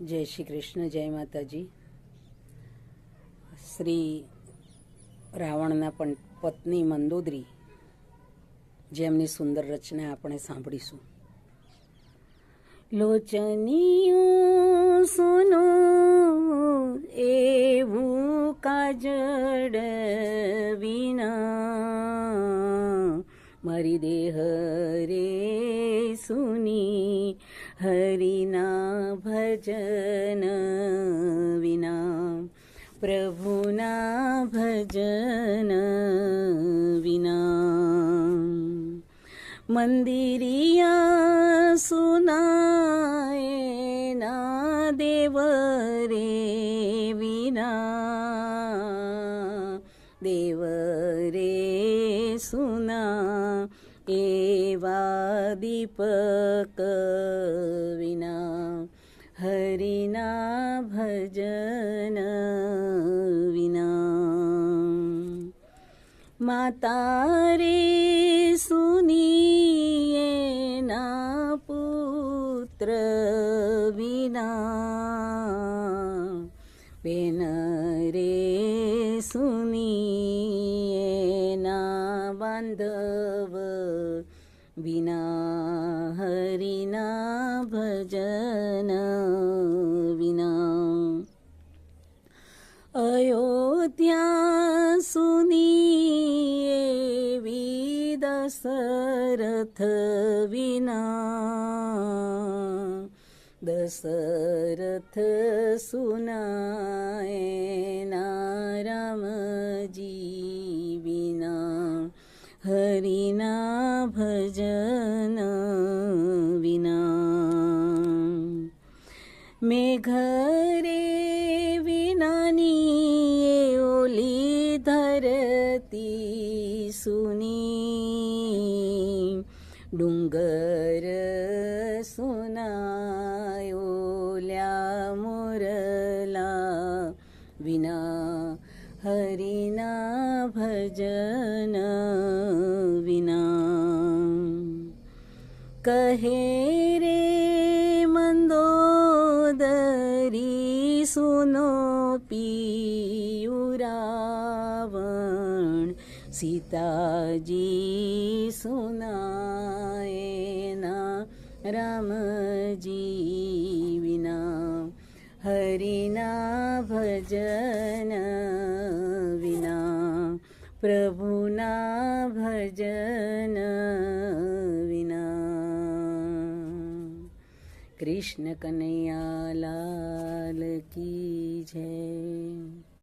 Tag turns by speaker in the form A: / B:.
A: જય શ્રી કૃષ્ણ, જય માતાજી. શ્રી રાવણના પત્ની મંદોદરી જેમની સુંદર રચના આપણે સાંભળીશું. લોચનિયું સુનો એવું કાજડ વિના મારી દેહ રે સુની હરિના ભજન વિના પ્રભુના ભજન વિના મંદિરિયા સુનાય ના દેવ રે વિના દેવ રે સુના એવા દીપક વિના હરિના ભજન વિના માતા રે સુનીએ ના પુત્ર વિના બેન રે સુનીએ ના બાંધવ વિના હરિના દશરથ વિના દશરથ સુનાય નારામજી વિના હરિના ભજન વિના મેઘરે ધરતી સુની ડુંગર સુનાયોલ્યા મોરલા વિના હરિના ભજન વિના કહે રે મંદોદરી સુનો પિયુરાવણ સીતાજી સુનાયના રામજી વિના, હરિના ભજન વિના, પ્રભુના ભજન વિના. કૃષ્ણ કનૈયા લાલ કી જય.